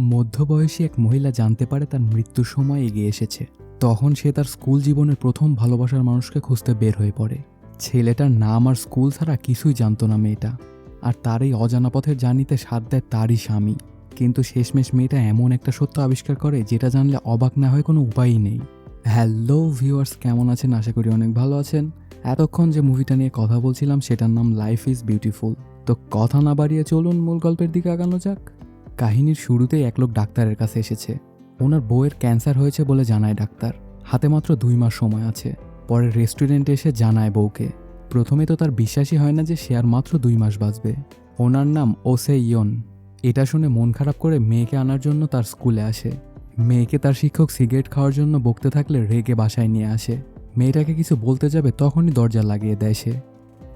মধ্যবয়সী এক মহিলা জানতে পারে তার মৃত্যুর সময় এগিয়ে এসেছে। তখন সে তার স্কুল জীবনের প্রথম ভালোবাসার মানুষকে খুঁজতে বের হয়ে পড়ে। ছেলেটার নাম আর স্কুল ছাড়া কিছুই জানতো না মেয়েটা। আর তার এই অজানা পথের জার্নিতে সাথ দেয় তারই স্বামী। কিন্তু শেষমেশ মেয়েটা এমন একটা সত্য আবিষ্কার করে যেটা জানলে অবাক না হয় কোনো উপায়ই নেই। হ্যালো ভিউয়ার্স, কেমন আছেন? আশা করি অনেক ভালো আছেন। এতক্ষণ যে মুভিটা নিয়ে কথা বলছিলাম, সেটার নাম লাইফ ইজ বিউটিফুল তো কথা না বাড়িয়ে চলুন, মূল গল্পের দিকে আগানো যাক। কাহিনীর শুরুতেই এক লোক ডাক্তারের কাছে এসেছে। ওনার বউয়ের ক্যান্সার হয়েছে বলে জানায় ডাক্তার। হাতে মাত্র দুই মাস সময় আছে। পরে রেস্টুরেন্টে এসে জানায় বউকে। প্রথমে তো তার বিশ্বাসই হয় না যে সে আর মাত্র দুই মাস বাঁচবে। ওনার নাম ওসে ইয়ন। এটা শুনে মন খারাপ করে মেয়েকে আনার জন্য তার স্কুলে আসে। মেয়েকে তার শিক্ষক সিগারেট খাওয়ার জন্য বকতে থাকলে রেগে বাসায় নিয়ে আসে। মেয়েটাকে কিছু বলতে যাবে তখনই দরজা লাগিয়ে দেয় সে।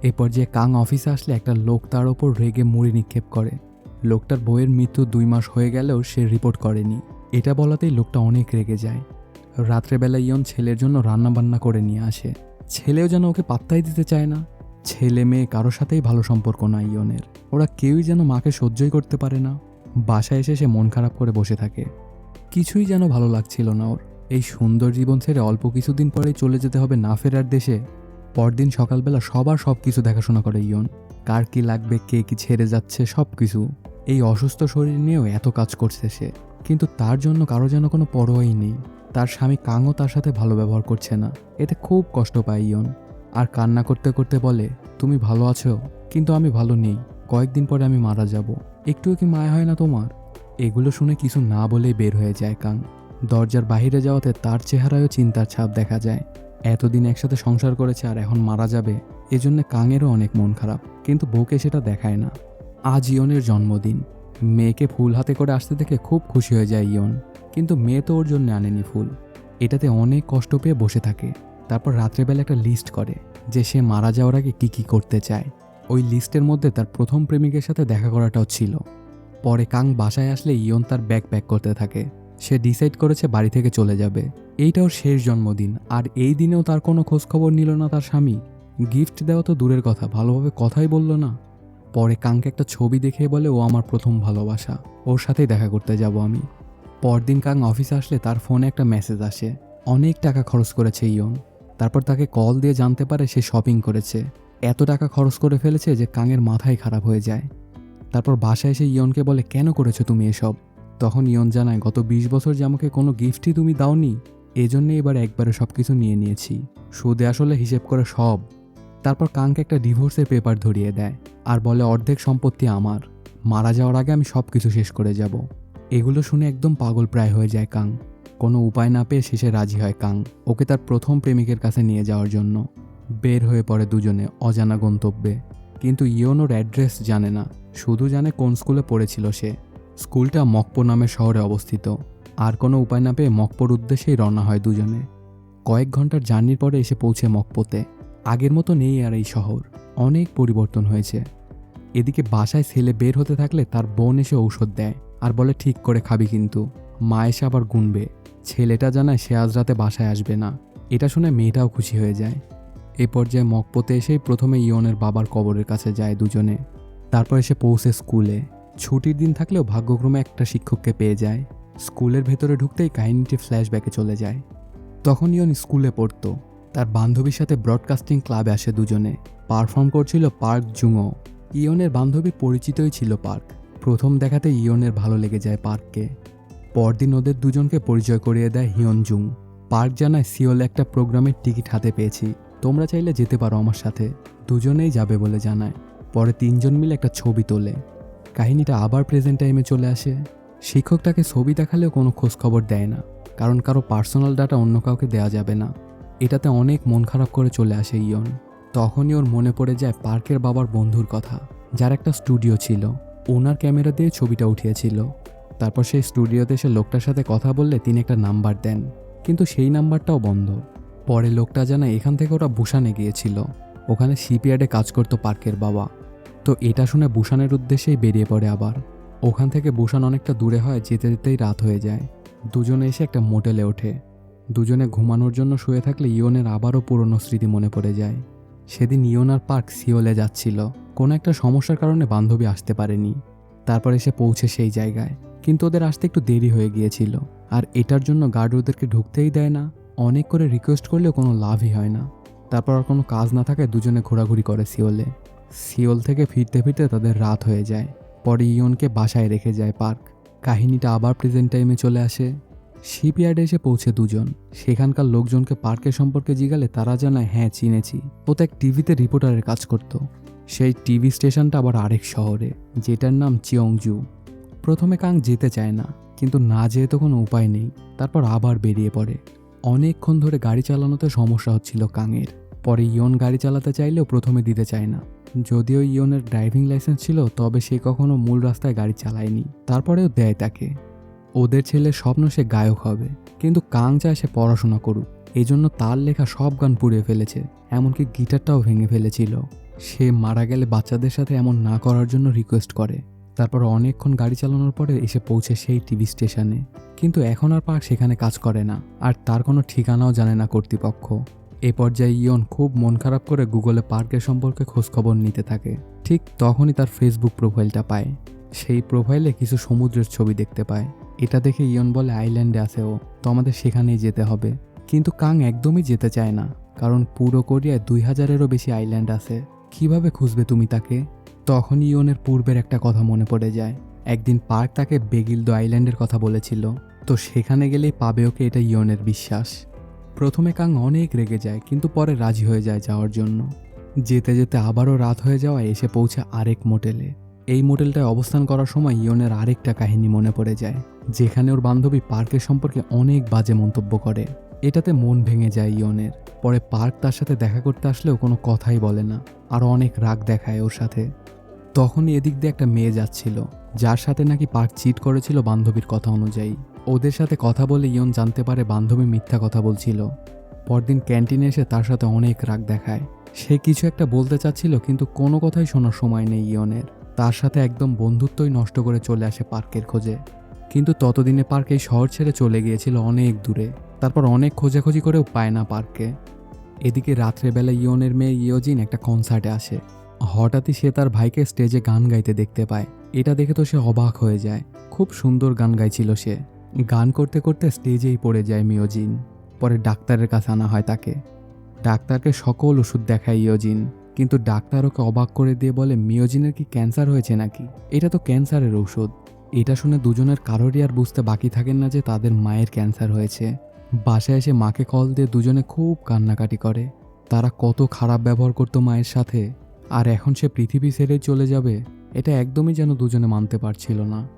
এরপর যে কাং অফিসে আসলে একটা লোক তার ওপর রেগে মুড়ি নিক্ষেপ করে। লোকটার বইয়ের মৃত্যু দুই মাস হয়ে গেলেও সে রিপোর্ট করেনি। এটা বলাতেই লোকটা অনেক রেগে যায়। রাত্রেবেলা ইয়ন ছেলের জন্য রান্নাবান্না করে নিয়ে আসে। ছেলেও যেন ওকে পাত্তাই দিতে চায় না। ছেলে মেয়ে কারোর সাথেই ভালো সম্পর্ক না ইয়নের। ওরা কেউই যেন মাকে সহ্যই করতে পারে না। বাসায় এসে সে মন খারাপ করে বসে থাকে। কিছুই যেন ভালো লাগছিল না ওর। এই সুন্দর জীবন ছেড়ে অল্প কিছুদিন পরেই চলে যেতে হবে না ফেরার দেশে। পরদিন সকালবেলা সবার সব কিছু দেখাশোনা করে ইয়ন। কার কি লাগবে, কে কি ছেড়ে যাচ্ছে সব কিছু এই অসুস্থ শরীর নিয়েও এত কাজ করছে সে। কিন্তু তার জন্য কারও যেন কোনো পরোয়াই নেই। তার স্বামী কাঙও তার সাথে ভালো ব্যবহার করছে না। এতে খুব কষ্ট পায় ইয়ন। আর কান্না করতে করতে বলে, তুমি ভালো আছো, কিন্তু আমি ভালো নেই। কয়েকদিন পরে আমি মারা যাব। একটুও কি মায়া হয় না তোমার? এগুলো শুনে কিছু না বলেই বের হয়ে যায় কাং। দরজার বাইরে যাওয়াতে তার চেহারায়ও চিন্তার ছাপ দেখা যায়। এতদিন একসাথে সংসার করেছে আর এখন মারা যাবে, এজন্য কাঙেরও অনেক মন খারাপ। কিন্তু বউকে সেটা দেখায় না। আজ ইয়নের জন্মদিন। মেয়েকে ফুল হাতে করে আসতে দেখে খুব খুশি হয়ে যায় ইয়ন। কিন্তু মেয়ে তো ওর জন্য আনেনি ফুল। এটাতে অনেক কষ্ট পেয়ে বসে থাকে। তারপর রাত্রেবেলা একটা লিস্ট করে যে সে মারা যাওয়ার আগে কী কী করতে চায়। ওই লিস্টের মধ্যে তার প্রথম প্রেমিকের সাথে দেখা করাটাও ছিল। পরে কাং বাসায় আসলে ইয়ন তার ব্যাগ প্যাক করতে থাকে। সে ডিসাইড করেছে বাড়ি থেকে চলে যাবে। এইটা ওর শেষ জন্মদিন। আর এই দিনেও তার কোনো খোঁজখবর নিল না তার স্বামী। গিফট দেওয়া তো দূরের কথা, ভালোভাবে কথাই বলল না। পরে কাংকে একটা ছবি দেখে বলে, ও আমার প্রথম ভালোবাসা। ওর সাথেই দেখা করতে যাব আমি। পরদিন কাং অফিসে আসলে তার ফোনে একটা মেসেজ আসে, অনেক টাকা খরচ করেছে ইয়ন। তারপর তাকে কল দিয়ে জানতে পারে সে শপিং করেছে। এত টাকা খরচ করে ফেলেছে যে কাঙের মাথায় খারাপ হয়ে যায়। তারপর বাসায় এসে ইয়নকে বলে, কেন করেছ তুমি এসব? তখন ইয়ন জানায়, গত বিশ বছর যে আমাকে কোনো গিফটই তুমি দাওনি এজন্য এবার একবারে সব কিছু নিয়ে নিয়েছি। সুদে আসলে হিসেব করে সব। তারপর কাংকে একটা ডিভোর্সের পেপার ধরিয়ে দেয় আর বলে, অর্ধেক সম্পত্তি আমার। মারা যাওয়ার আগে আমি সব কিছু শেষ করে যাব। এগুলো শুনে একদম পাগল প্রায় হয়ে যায় কাং। কোনো উপায় না পেয়ে শেষে রাজি হয় কাং, ওকে তার প্রথম প্রেমিকের কাছে নিয়ে যাওয়ার জন্য। বের হয়ে পড়ে দুজনে অজানা গন্তব্যে। কিন্তু ইয়নোর অ্যাড্রেস জানে না, শুধু জানে কোন স্কুলে পড়েছিল সে। স্কুলটা মকপো নামের শহরে অবস্থিত। আর কোনো উপায় না পেয়ে মকপোর উদ্দেশ্যেই রওনা হয় দুজনে। কয়েক ঘণ্টার জার্নির পরে এসে পৌঁছে মকপোতে। আগের মতো নেই আর এই শহর। অনেক পরিবর্তন হয়েছে। এদিকে বাসায় ছেলে বের হতে থাকলে তার বোন এসে ঔষধ দেয় আর বলে, ঠিক করে খাবি কিন্তু। মা এসে আবার গুনবে। ছেলেটা জানায়, সে আজ রাতে বাসায় আসবে না। এটা শুনে মেয়েটাও খুশি হয়ে যায়। এ পর্যায়ে মকপোতে এসেই প্রথমে ইয়নের বাবার কবরের কাছে যায় দুজনে। তারপর এসে পৌঁছে স্কুলে। ছুটির দিন থাকলেও ভাগ্যক্রমে একটা শিক্ষককে পেয়ে যায়। স্কুলের ভেতরে ঢুকতেই কাহিনীটি ফ্ল্যাশব্যাকে চলে যায়। তখন ইয়ন স্কুলে পড়তো। তার বান্ধবীর সাথে ব্রডকাস্টিং ক্লাবে আসে দুজনে। পারফর্ম করছিল পার্ক জুঙো। ইয়নের বান্ধবী পরিচিতই ছিল পার্ক। প্রথম দেখাতে ইয়নের ভালো লেগে যায় পার্ককে। পরদিন ওদের দুজনকে পরিচয় করিয়ে দেয় হিয়ন জুং। পার্ক জানায়, সিওলে একটা প্রোগ্রামের টিকিট হাতে পেয়েছি। তোমরা চাইলে যেতে পারো আমার সাথে। দুজনেই যাবে বলে জানায়। পরে তিনজন মিলে একটা ছবি তোলে। কাহিনীটা আবার প্রেজেন্ট টাইমে চলে আসে। শিক্ষক তাকে ছবি দেখালেও কোনো খোঁজখবর দেয় না। কারণ কারও পার্সোনাল ডাটা অন্য কাউকে দেওয়া যাবে না। এটাতে অনেক মন খারাপ করে চলে আসে ইয়ন। তখনই ওর মনে পড়ে যায় পার্কের বাবার বন্ধুর কথা, যার একটা স্টুডিও ছিল। ওনার ক্যামেরা দিয়ে ছবিটা উঠিয়েছিল। তারপর সেই স্টুডিওতে এসে লোকটার সাথে কথা বললে তিনি একটা নাম্বার দেন। কিন্তু সেই নাম্বারটাও বন্ধ। পরে লোকটা জানায় এখান থেকে ওরা বুসানে গিয়েছিল। ওখানে শিপইয়ার্ডে কাজ করতো পার্কের বাবা। তো এটা শুনে বুসানের উদ্দেশ্যেই বেরিয়ে পড়ে আবার। ওখান থেকে বুসান অনেকটা দূরে হয়, যেতে যেতেই রাত হয়ে যায়। দুজনে এসে একটা মোটেলে ওঠে। দুজনে ঘুমানোর জন্য শুয়ে থাকলে ইয়নের আবারও পুরনো স্মৃতি মনে পড়ে যায়। সেদিন ইয়ন আর পার্ক সিওলে যাচ্ছিল। কোনো একটা সমস্যার কারণে বান্ধবী আসতে পারেনি। তারপর এসে পৌঁছে সেই জায়গায়। কিন্তু ওদের আসতে একটু দেরি হয়ে গিয়েছিল। আর এটার জন্য গার্ড ওদেরকে ঢুকতেই দেয় না। অনেক করে রিকোয়েস্ট করলেও কোনো লাভই হয় না। তারপর আর কোনো কাজ না থাকায় দুজনে ঘোরাঘুরি করে সিওলে। সিওল থেকে ফিরতে ফিরতে তাদের রাত হয়ে যায়। পরে ইয়নকে বাসায় রেখে যায় পার্ক। কাহিনীটা আবার প্রেজেন্ট টাইমে চলে আসে। শিপইয়ার্ডে এসে পৌঁছে দুজন। সেখানকার লোকজনকে পার্কের সম্পর্কে জিগালে তারা জানায় হ্যাঁ চিনেছি। ও তো এক টিভিতে রিপোর্টারের কাজ করত। সেই টিভি স্টেশনটা আবার আরেক শহরে, যেটার নাম চিয়ংজু। প্রথমে কাং যেতে চায় না, কিন্তু না যেয়ে তো কোনো উপায় নেই। তারপর আবার বেরিয়ে পড়ে। অনেকক্ষণ ধরে গাড়ি চালানোতে সমস্যা হচ্ছিল কাংয়ের পরে ইয়ন গাড়ি চালাতে চাইলেও প্রথমে দিতে চায় না। যদিও ইয়নের ড্রাইভিং লাইসেন্স ছিল, তবে সে কখনো মূল রাস্তায় গাড়ি চালায়নি। তারপরেও দেয় তাকে। ওদের ছেলের স্বপ্ন সে গায়ক হবে, কিন্তু কাং চায় সে পড়াশোনা করুক। এই জন্য তার লেখা সব গান পুড়িয়ে ফেলেছে, এমনকি গিটারটাও ভেঙে ফেলেছিল। সে মারা গেলে বাচ্চাদের সাথে এমন না করার জন্য রিকোয়েস্ট করে। তারপর অনেকক্ষণ গাড়ি চালানোর পরে এসে পৌঁছে সেই টিভি স্টেশনে। কিন্তু এখন আর পার্ক সেখানে কাজ করে না, আর তার কোনো ঠিকানাও জানে না কর্তৃপক্ষ। এ পর্যায়ে ইয়ন খুব মন খারাপ করে গুগলে পার্কের সম্পর্কে খোঁজখবর নিতে থাকে। ঠিক তখনই তার ফেসবুক প্রোফাইলটা পায়। সেই প্রোফাইলে কিছু সমুদ্রের ছবি দেখতে পায়। এটা দেখে ইয়ন বলে, আইল্যান্ডে আছে ও, তো আমাদের সেখানেই যেতে হবে। কিন্তু কাং একদমই যেতে চায় না, কারণ পুরো কোরিয়ায় দুই হাজারেরও বেশি আইল্যান্ড আছে। কীভাবে খুঁজবে তুমি তাকে? তখন ইয়নের পূর্বের একটা কথা মনে পড়ে যায়। একদিন পার্ক তাকে বেগিলদো আইল্যান্ডের কথা বলেছিল। তো সেখানে গেলেই পাবে ওকে এটা ইয়নের বিশ্বাস। প্রথমে কাং অনেক রেগে যায়, কিন্তু পরে রাজি হয়ে যায় যাওয়ার জন্য। যেতে যেতে আবারও রাত হয়ে যাওয়ায় এসে পৌঁছে আরেক মোটেলে। এই মোটেলটায় অবস্থান করার সময় ইয়নের আরেকটা কাহিনী মনে পড়ে যায়। যেখানে ওর বান্ধবী পার্কের সম্পর্কে অনেক বাজে মন্তব্য করে। এটাতে মন ভেঙে যায় ইয়নের। পরে পার্ক তার সাথে দেখা করতে আসলেও কোনো কথাই বলে না, আর অনেক রাগ দেখায় ওর সাথে। তখনই এদিক দিয়ে একটা মেয়ে যাচ্ছিল, যার সাথে নাকি পার্ক চিট করেছিল বান্ধবীর কথা অনুযায়ী। ওদের সাথে কথা বলে ইয়ন জানতে পারে বান্ধবী মিথ্যা কথা বলছিল। পরদিন ক্যান্টিনে এসে তার সাথে অনেক রাগ দেখায়। সে কিছু একটা বলতে চাচ্ছিল, কিন্তু কোনো কথাই শোনার সময় নেই ইয়নের। তার সাথে একদম বন্ধুত্বই নষ্ট করে চলে আসে পার্কের খোঁজে। কিন্তু ততদিনে পার্ক এই শহর ছেড়ে চলে গিয়েছিল অনেক দূরে। তারপর অনেক খোঁজাখুঁজি করেও পায় না পার্কে এদিকে রাত্রেবেলা ইয়নের মেয়ে ইয়োজিন একটা কনসার্টে আসে। হঠাৎই সে তার ভাইকে স্টেজে গান গাইতে দেখতে পায়। এটা দেখে তো সে অবাক হয়ে যায়। খুব সুন্দর গান গাইছিল সে। গান করতে করতে স্টেজেই পড়ে যায় মিয়োজিন। পরে ডাক্তারের কাছে আনা হয় তাকে। ডাক্তারকে সকল ওষুধ দেখায় ইয়োজিন। কিন্তু ডাক্তার ওকে অবাক করে দিয়ে বলে, মিয়োজিনের কি ক্যান্সার হয়েছে নাকি? এটা তো ক্যান্সারের ঔষধ। এটা শুনে দুজনের কারোরই আর বুঝতে বাকি থাকেন না যে তাদের মায়ের ক্যান্সার হয়েছে। বাসায় এসে মাকে কল দিয়ে দুজনে খুব কান্নাকাটি করে। তারা কত খারাপ ব্যবহার করতো মায়ের সাথে। আর এখন সে পৃথিবী ছেড়ে চলে যাবে, এটা একদমই যেন দুজনে মানতে পারছিল না।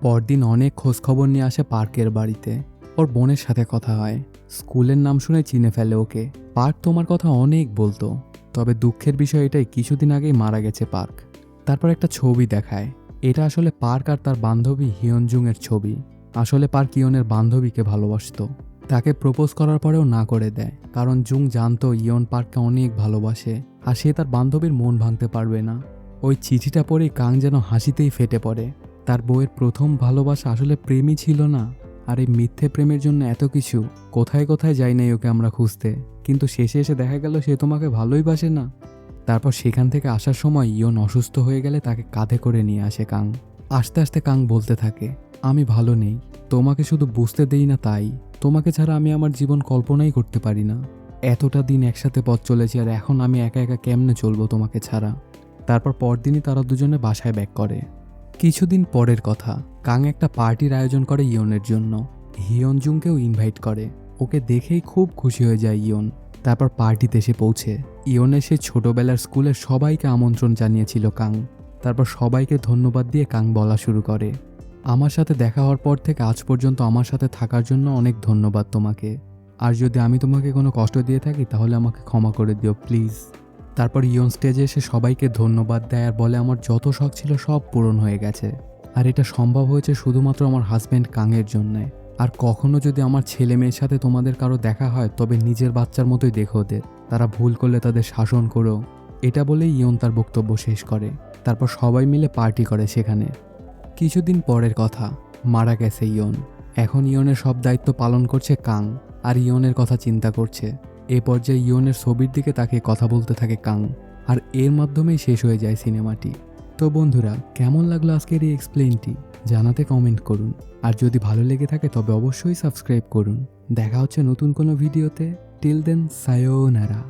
পরদিন অনেক খোঁজখবর নিয়ে আসে পার্কের বাড়িতে। ওর বোনের সাথে কথা হয়। স্কুলের নাম শুনে চিনে ফেলে ওকে। পার্ক তোমার কথা অনেক বলতো। তবে দুঃখের বিষয় এটাই, কিছুদিন আগেই মারা গেছে পার্ক। তারপর একটা ছবি দেখায়। এটা আসলে পার্ক আর তার বান্ধবী হিয়নজুং এর ছবি। আসলে পার্ক ইয়নের বান্ধবীকে ভালোবাসতো। তাকে প্রপোজ করার পরেও না করে দেয়, কারণ জুং জানতো ইয়ন পার্ককে অনেক ভালোবাসে, আর সে তার বান্ধবীর মন ভাঙতে পারবে না। ওই চিঠিটা পড়েই কাং যেন হাসিতেই ফেটে পড়ে। তার বউয়ের প্রথম ভালোবাসা আসলে প্রেমই ছিল না, আর এই মিথ্যে প্রেমের জন্য এত কিছু কোথায় কোথায় যাই নাই ওকে আমরা খুঁজতে। কিন্তু শেষে এসে দেখা গেল সে তোমাকে ভালোই বাসে না। তারপর সেখান থেকে আসার সময় ইয়ন অসুস্থ হয়ে গেলে তাকে কাঁধে করে নিয়ে আসে কাং। আস্তে আস্তে কাং বলতে থাকে, আমি ভালো নেই, তোমাকে শুধু বুঝতে দেই না তাই। তোমাকে ছাড়া আমি আমার জীবন কল্পনাই করতে পারি না। এতটা দিন একসাথে পথ চলেছি আর এখন আমি একা একা কেমনে চলবো তোমাকে ছাড়া? তারপর পরদিনই তারা দুজনে বাসায় ব্যাক করে। কিছুদিন পরের কথা, কাং একটা পার্টির আয়োজন করে ইয়নের জন্য। হিয়ন জুংকেও ইনভাইট করে। ওকে দেখেই খুব খুশি হয়ে যায় ইয়ন। তারপর পার্টিতে এসে পৌঁছে ইয়নে সে ছোটবেলার স্কুলের সবাইকে আমন্ত্রণ জানিয়েছিল কাং। তারপর সবাইকে ধন্যবাদ দিয়ে কাং বলা শুরু করে। আমার সাথে দেখা হওয়ার পর থেকে আজ পর্যন্ত আমার সাথে থাকার জন্য অনেক ধন্যবাদ তোমাকে। আর যদি আমি তোমাকে কোনো কষ্ট দিয়ে থাকি, তাহলে আমাকে ক্ষমা করে দিও, প্লিজ। তারপর ইয়ন স্টেজে এসে সবাইকে ধন্যবাদ দেয়, আর বলে আমার যত শখ ছিল সব পূরণ হয়ে গেছে। আর এটা সম্ভব হয়েছে শুধুমাত্র আমার হাজব্যান্ড কাংয়ের জন্যে। আর কখনো যদি আমার ছেলে মেয়ের সাথে তোমাদের কারও দেখা হয়, তবে নিজের বাচ্চার মতোই দেখো ওদের। তারা ভুল করলে তাদের শাসন করো। এটা বলেই ইয়ন তার বক্তব্য শেষ করে। তারপর সবাই মিলে পার্টি করে সেখানে। কিছুদিন পরের কথা, মারা গেছে ইয়ন। এখন ইয়নের সব দায়িত্ব পালন করছে কাং, আর ইয়নের কথা চিন্তা করছে। এ পর্যায়ে ইয়নের ছবির দিকে তাকে কথা বলতে থাকে কাং, আর এর মাধ্যমেই শেষ হয়ে যায় সিনেমাটি। তো বন্ধুরা, কেমন লাগল আজকের এই এক্সপ্লেনটি জানাতে কমেন্ট করুন। আর যদি ভালো লেগে থাকে, তবে অবশ্যই সাবস্ক্রাইব করুন। দেখা হচ্ছে নতুন কোনো ভিডিওতে টিল দেন সায়োনারা